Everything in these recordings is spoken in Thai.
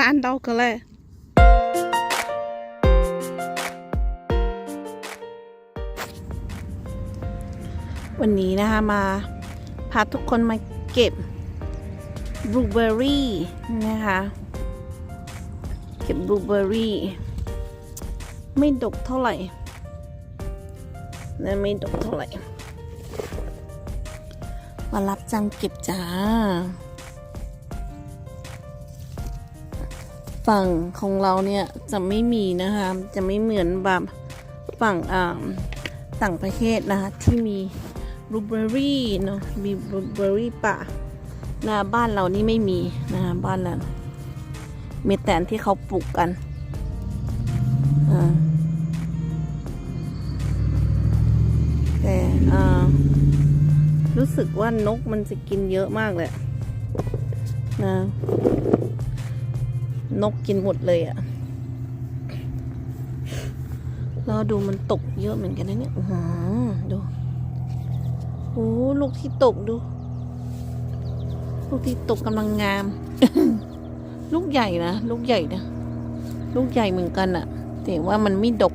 ร้านเราก็เลยวันนี้นะคะมาพาทุกคนมาเก็บบลูเบอร์รี่นะคะเก็บบลูเบอร์รี่ไม่ดกเท่าไหร่นะไม่ดกเท่าไหร่มารับจังเก็บจ้า ฝั่งของเราเนี่ยจะไม่มีนะคะ จะไม่เหมือนแบบฝั่งอ่าต่างประเทศนะคะที่มีบลูเบอรี่เนาะมีบลูเบอรี่ป่านะบ้านเรานี่ไม่มีนะคะบ้านเรามีแต่ที่เขาปลูกกันอ่าแต่อ่ารู้สึกว่านกมันจะกินเยอะมากเลยอะนะ นกกินหมดเลยอะ่ะแล้วดูมันตกเยอะเหมือนกันนะเนี่ยอื้อหือดูโอ้ลูกที่ตกดู ลูกที่ตกกำลังงาม ลูกใหญ่นะ ลูกใหญ่นะ ลูกใหญ่เหมือนกันอะแต่ว่ามันไม่ดก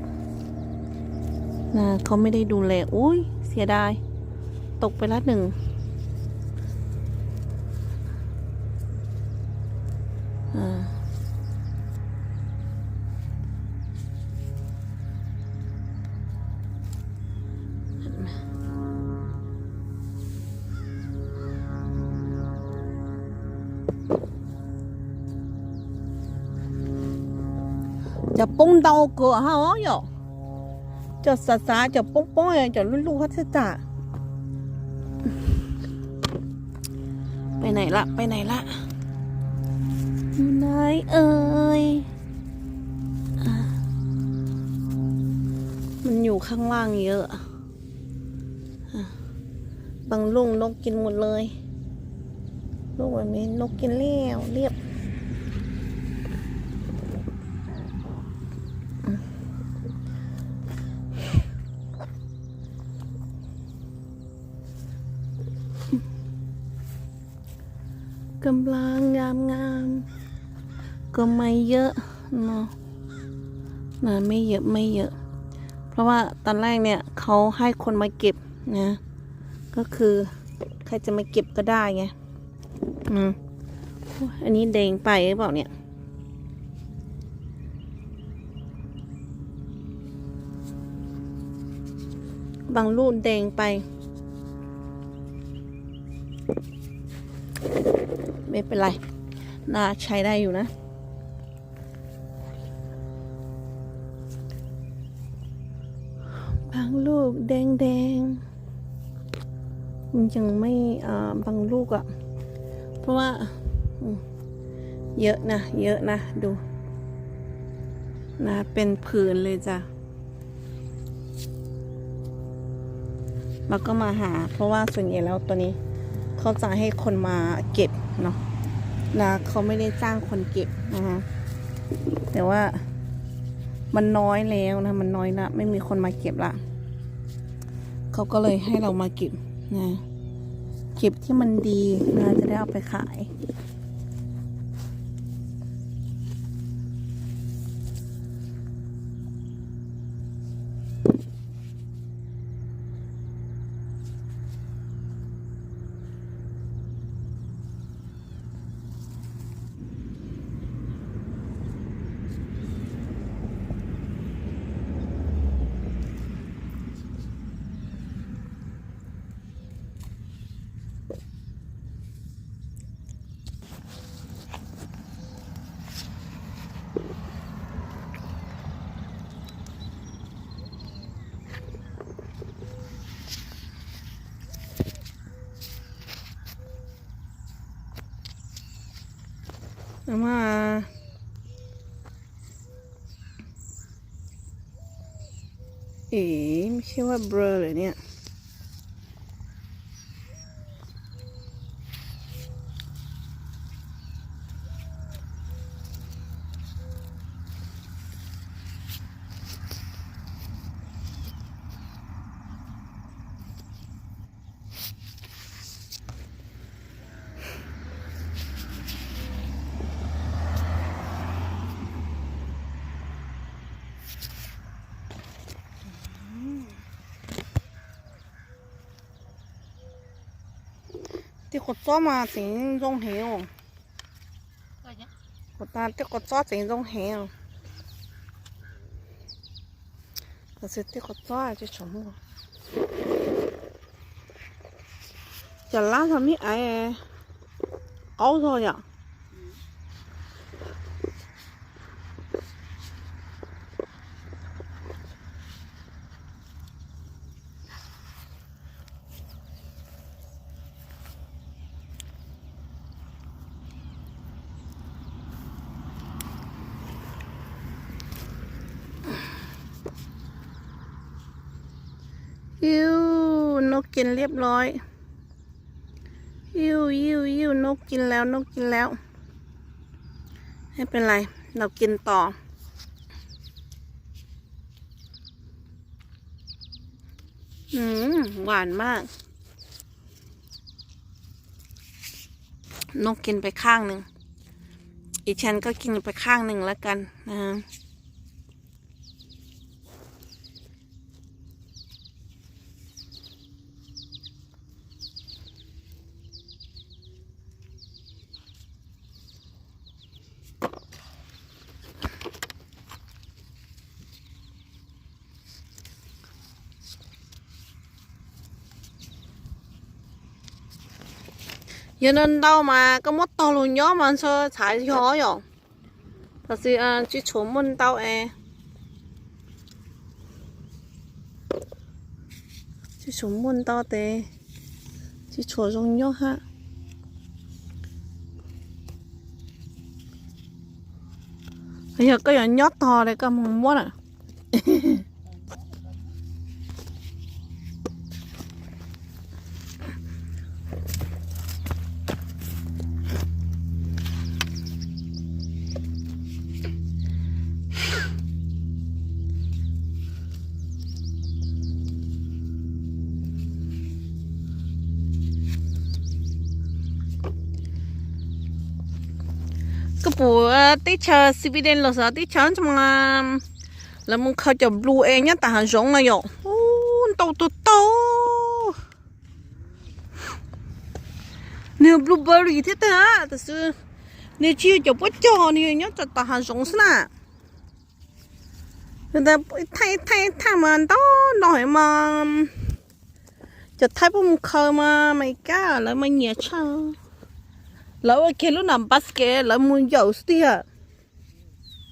นะเขาไม่ได้ดูแลอุ้ยเสียดาย ตกไปละหนึ่งอ่า จะป้งเดาเกลือฮะอ๋อจะสาสาจะป้งป้อยจะลุ่นลูกฮัตจ่าไปไหนละไปไหนละอยู่ไหนเอ่ยมันอยู่ข้างล่างเยอะอะบางลุงนกกินหมดเลยลูกแบบนี้นกกินแล้วเรียบ ก็ไม่เยอะเนาะนะไม่เยอะไม่เยอะ เพราะว่าตอนแรกเนี่ยเขาให้คนมาเก็บนะ ก็คือใครจะมาเก็บก็ได้ไงอืมอันนี้แดงไปหรือเปล่าเนี่ยบางลูกแดงไป ไม่เป็นไรน่าใช้ได้อยู่นะ ลูกแดงแดงมันยังไม่บางลูกอะ่ะ เพราะว่า เยอะนะ เยอะนะ ดูนะเป็นผืนเลยจ้ะแล้วก็มาหา เพราะว่าส่วนใหญ่แล้วตัวนี้ เขาจะให้คนมาเก็บเนาะนะเขาไม่ได้จ้างคนเก็บนะคะแต่ว่ามันน้อยแล้วนะ มันน้อยละไม่มีคนมาเก็บละ เขาก็เลยให้เรามาเก็บนะเก็บที่มันดีนะจะได้เอาไปขาย มาเอ๋ไม่ใช่ว่าเบลอเลยเนี่ย ที่กดซ้อมาสิงจงเหวก็ยังกดตาที่กดซ้อสิงจ กินเรียบร้อยยิ้วยิ้วยิ้วนกกินแล้วนกกินแล้ว ไม่เป็นไร เรากินต่อ อืมหวานมาก นกกินไปข้างหนึ่งอีฉันก็กินไปข้างหนึ่งแล้วกันนะ giờ nên đâu mà có mất to luôn nhớ mà sao thải gió rồi thật sự à chỉ trốn mình tao e. Chỉ trốn mình tao tê. Chỉ trốn dùng nhớ ha. Bây giờ có nhớ to đấy cả mong muốn à. ปู่ติเชอสวีเดนหรอสติเชอจะมาแล้วมึงเขาจะบลูเองเนี่ยแต่หันสงเลยอยู่โอ้โตโตโตเนี่ยบลูเบอร์รี่ที่เธอแต่คื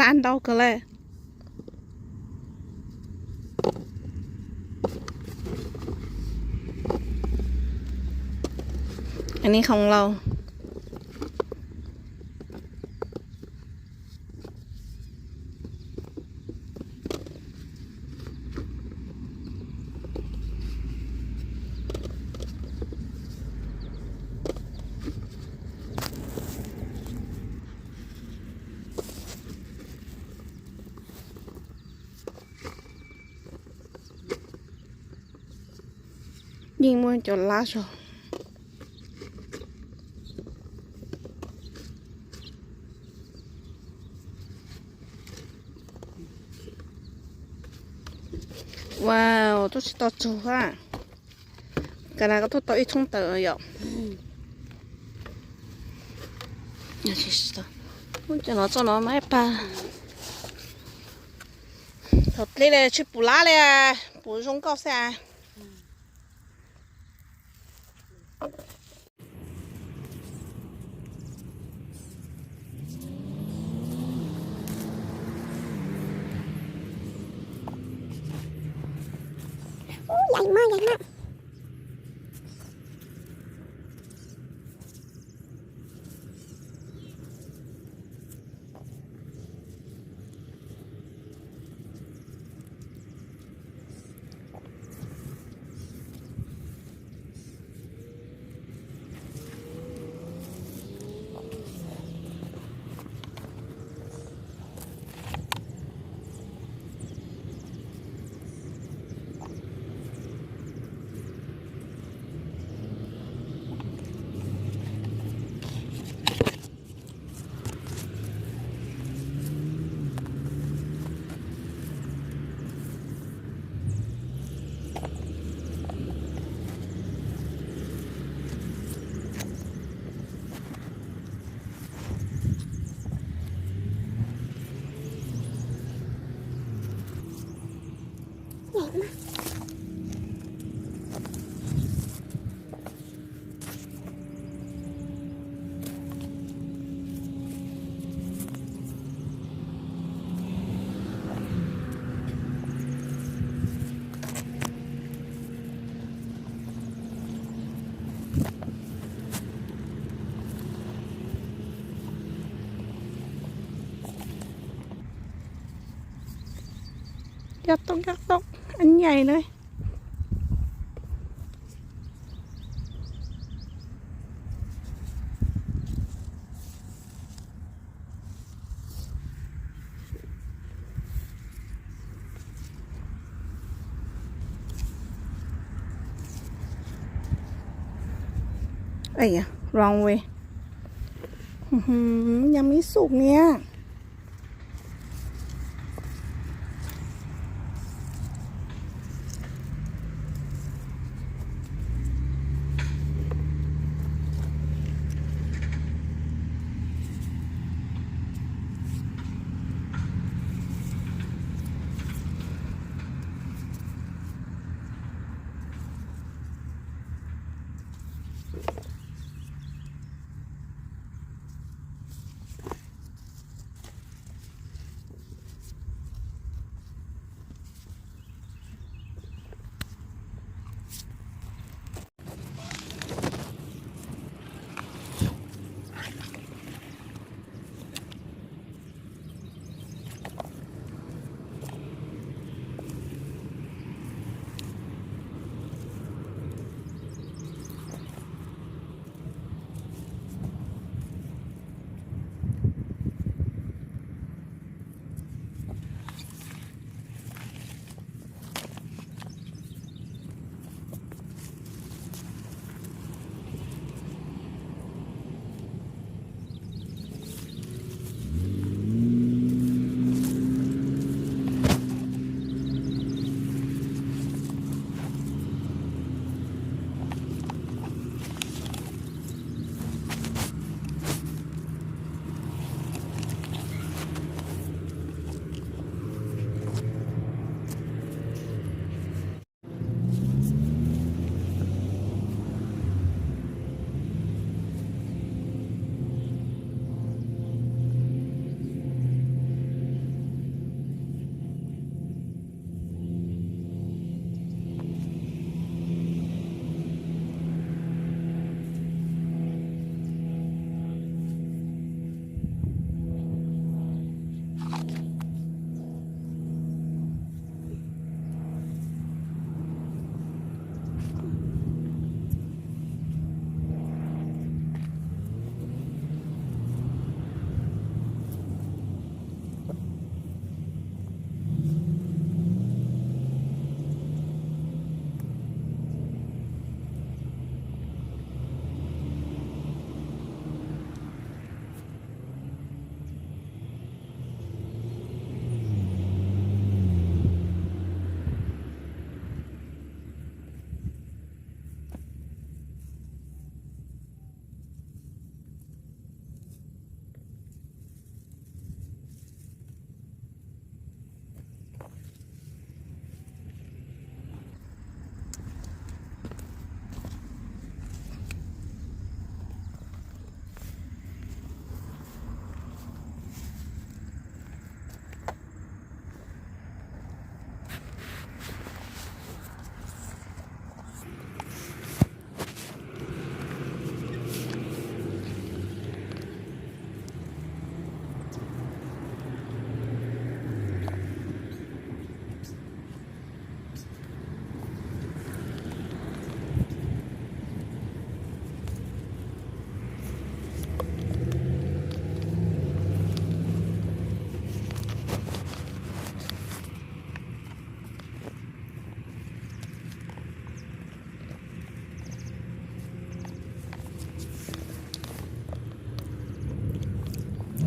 ล้านดอก็เลยอันนี้ของเรา nhưng mà cho lá rồi. Wow, tôi sẽ to chỗ ha. Cái này có tôi to ít không tờ rồi nhà chị sợ. Muốn cho nó cho nó máy pa thật đấy là chụp lá đấy à. Bố rong cao xe à. cắt tóc anh dày nữa Ây da, wrong way. Nhắm ý sụp nha.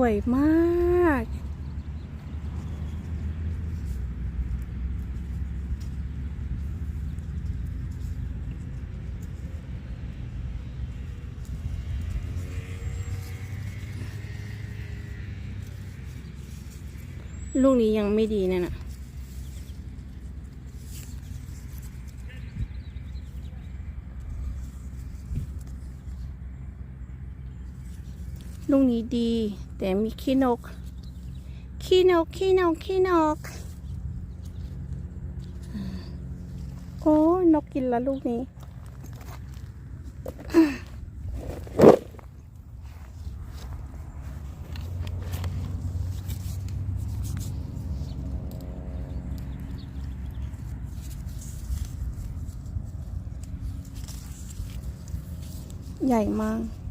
วยมาก ลูกนี้ยังไม่ดีนะ่นะ ลูกนี้ดี แต่มีขี้นก ขี้นก ขี้นก ขี้นก โอ้นกกินแล้วลูกนี้ ใหญ่มาก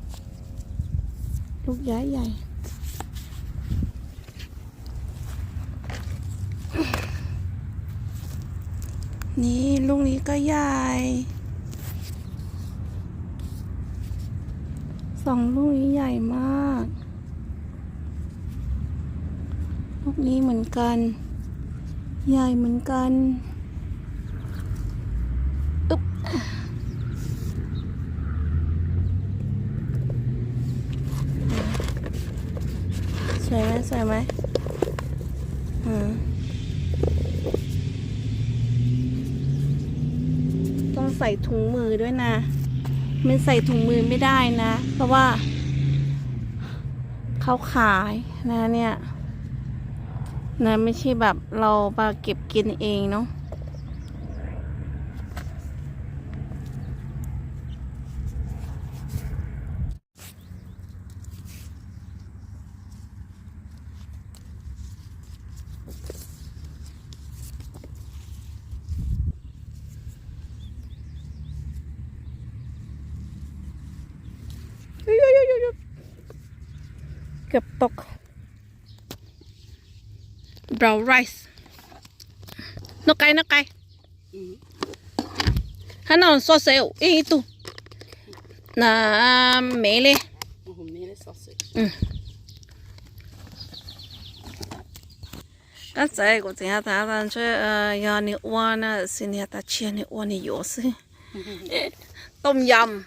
ลูกใหญ่ใหญ่นี่ลูกนี้ก็ใหญ่สองลูกนี้ใหญ่มาก ลูกนี้เหมือนกัน ใหญ่เหมือนกันอึ๊บ สวยไหมสวยไหมอืมต้อง ใส่ถุงมือด้วยนะ มันใส่ถุงมือไม่ได้นะ เพราะว่าเขาขายนะเนี่ยนะไม่ใช่แบบเรามาเก็บกินเองเนาะ brown rice. Nó cay nó cay. Hắn nào so sẹo ý tu. Là à, mẹ lên ừ. các trái của chúng ta ta cho ờ, nhà ni uan ờ, xin nhà ta chia ni uan ni yếu sư tôm yum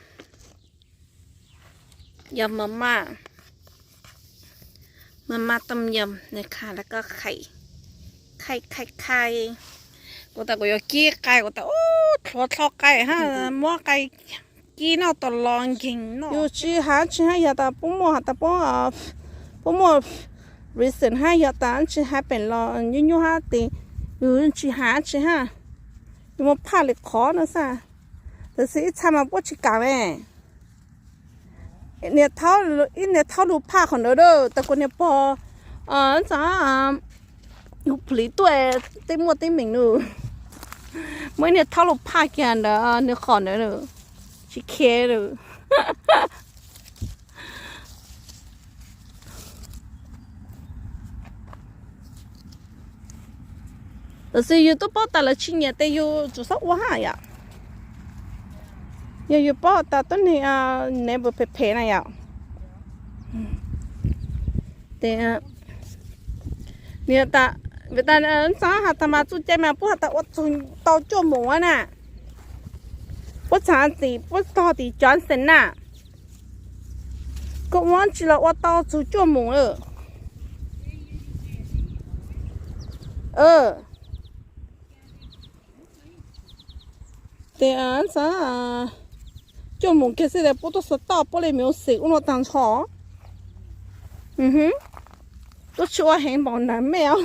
yum mama mama tôm yum này khá là có khẩy ไข่ไข่ไข่กูแต่กูอยากกี้ไก่กูแต่โอ้ทอดทอดไก่ฮะหม้อไก่กี้เนาะตลองกินนาะอยู่ชื่อหาชื่อให้ยาตาปุ่มหม้อหาตาปุ่มอะปุ่มหม้อ recent ให้ยาตาชื่อให้เป็นรอยุ่งยุ่งฮะตีอยู่ชื่อหาชื่อฮะอยู่มาผ่าเลยขอนะซะแต่สิทำมาปวดชิกาแม่เนี่ยเท่าอีเนี่ยเท่าดูผ้าของเด้อแต่คนเนี่ยพอเอ่อจ้า 有不离对，对莫对明路。每年套路怕见的，你好呢了，去开了。但是有都报答了去年，但有做啥哇呀？也有报答，都你啊，你不陪陪那呀？嗯，对啊，你要打。 เวลาเอิ้นสาหัตมาสุใจมาปุ๊บหัตอดสุนตาโจมหมูน่ะปุ๊บสารสีปุ๊ทอตีจอนเซนน่ะก็วันจิละอดเตาสุโจมหมูเออเออเดี๋ยวสาโจมหมูแค่เสียแต่ปุ๊บตัวสตอปุ๊บเลยมีสิอุณหภูมิช้ออือฮึ tôi chua hẹn bọn nở mèo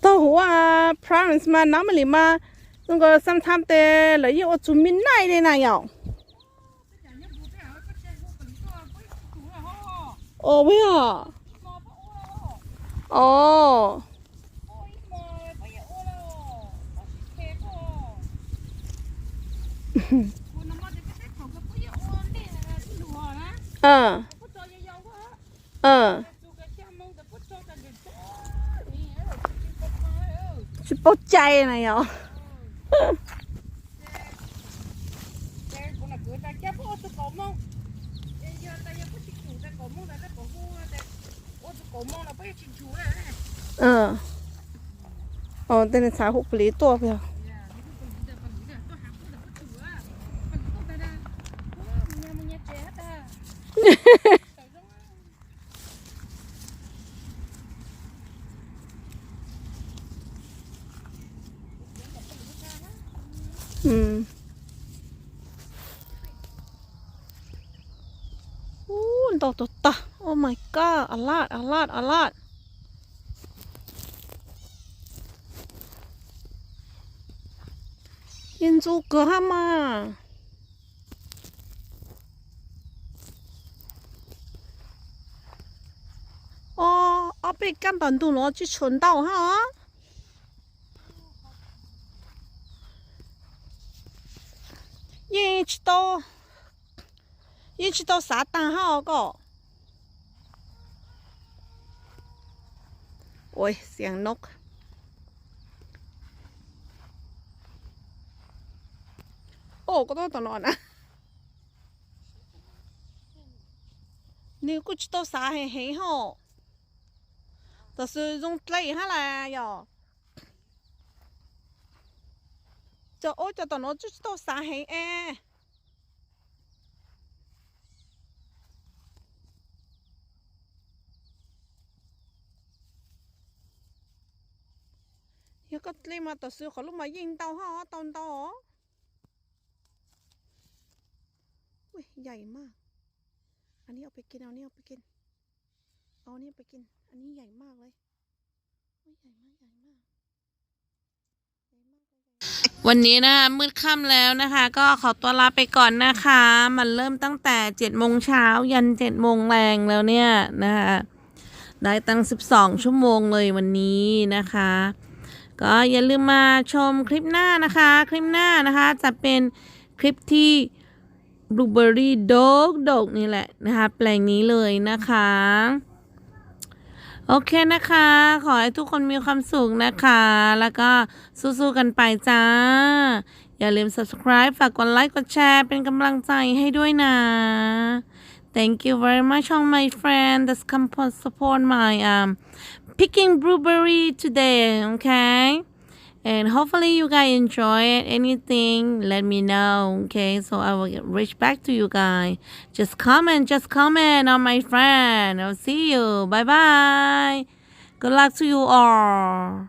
tôi hùa parents mà nó mà lì mà chúng có sometimes they lấy ô chúng mình này đây này nhau ồ bây giờ ồ Hmm. เออ เออจะปดใจนะยอเอออ๋อแต่ในสาหกปลีตัวเพียว to to ta. Oh my god, a lot, a lot, a lot. Yên oh, du cửa ha mà. Ồ, ở bên căn bản đồ nó chỉ chuẩn đạo ha. Yeah, chỉ to. 一直到啥蛋哈个？โอ้ย เสียงนก โอ้ก็ต้องตอนนอนนะ你估知道啥嘿嘿吼？就是用嘴下来哟。就我就 ยก็เลยมาต่อซื้อขอลูกมายิงเตาห่อตอนต่ออุ้ยใหญ่มาก อันนี้เอาไปกิน เอาเนี้ยเอาไปกิน เอาเนี้ยไปกิน อันนี้ใหญ่มากเลยอุ้ใหญ่มาก ใหญ่มากวันนี้นะมืดค่ำแล้วนะคะ ก็ขอตัวลาไปก่อนนะคะ มันเริ่มตั้งแต่เจ็ดโมงเช้ายันเจ็ดโมงแรงแล้วเนี่ยนะคะได้ตั้งสิบสองชั่วโมงเลยวันนี้นะคะ ก็อย่าลืมมาชมคลิปหน้านะคะ คลิปหน้านะคะจะเป็นคลิปที่บลูเบอรี่ดกดกนี่แหละนะคะแปลงนี้เลยนะคะ โอเคนะคะ ขอให้ทุกคนมีความสุขนะคะ แล้วก็สู้ๆกันไปจ้า อย่าลืม subscribe ฝากกดไลค์กดแชร์เป็นกำลังใจให้ด้วยนะ Thank you very much on my friend that's come to support my um picking blueberry today okay? And hopefully you guys enjoy it. Anything let me know okay? So i will reach back to you guys. Just comment just comment on my friend. I'll see you. Bye bye good luck to you all